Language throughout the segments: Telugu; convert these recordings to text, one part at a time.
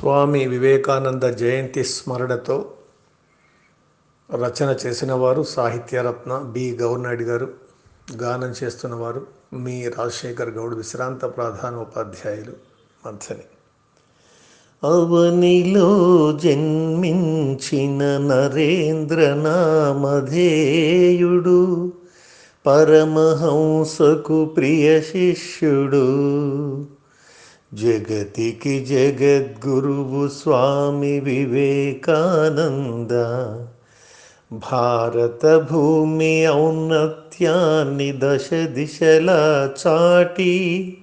స్వామి వివేకానంద జయంతి స్మరణతో రచన చేసిన వారు సాహిత్యరత్న బి. గౌర్నాయుడు గారు గానం చేస్తున్నవారు మీ రాజశేఖర్ గౌడ్ విశ్రాంత ప్రధాన ఉపాధ్యాయులు మంథని అవనిలో జన్మించిన నరేంద్ర నామధేయుడు పరమహంసకు ప్రియ శిష్యుడు. जगति कि जगद्गुरुः स्वामीविवेकानन्द भारतभूमि औन्नत्यानि दश दिशला चाटी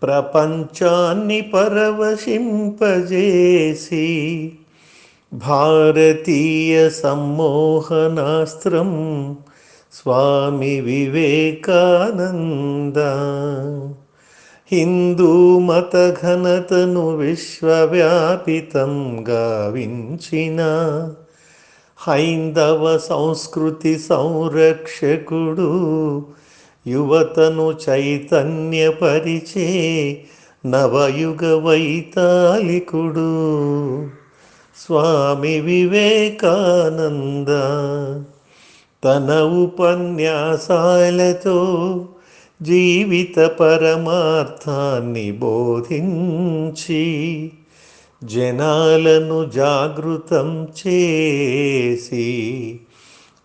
प्रपञ्चानि परवशिम्पजेसि। भारतीयसम्मोहनास्त्रं भारतीयसम्मोहनास्त्रं स्वामीविवेकानन्द హిందూ మత ఘనతను విశ్వవ్యాపితం గావించిన హైందవ సంస్కృతి సంరక్షకుడు యువతను చైతన్యపరిచే నవయుగ వైతాళికుడు. స్వామి వివేకానంద తన ఉపన్యాసాలతో జీవిత పరమార్థాన్ని బోధించి జనాలను జాగృతం చేసి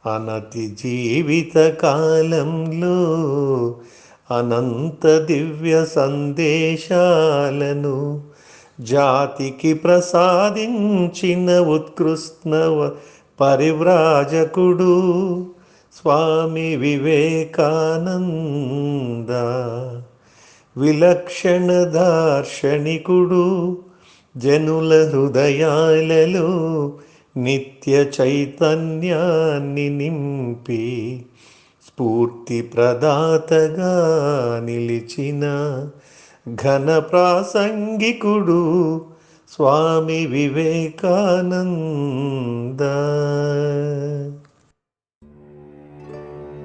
అనతి జీవిత కాలంలో అనంత దివ్య సందేశాలను జాతికి ప్రసాదించిన ఉత్కృష్ణ పరివ్రాజకుడు స్వామి వివేకానంద విలక్షణ దార్శనికుడు జనుల హృదయాలలో నిత్య చైతన్యాన్ని నింపి స్ఫూర్తి ప్రదాతగా నిలిచిన ఘన ప్రాసంగికుడు స్వామి వివేకానంద.